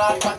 got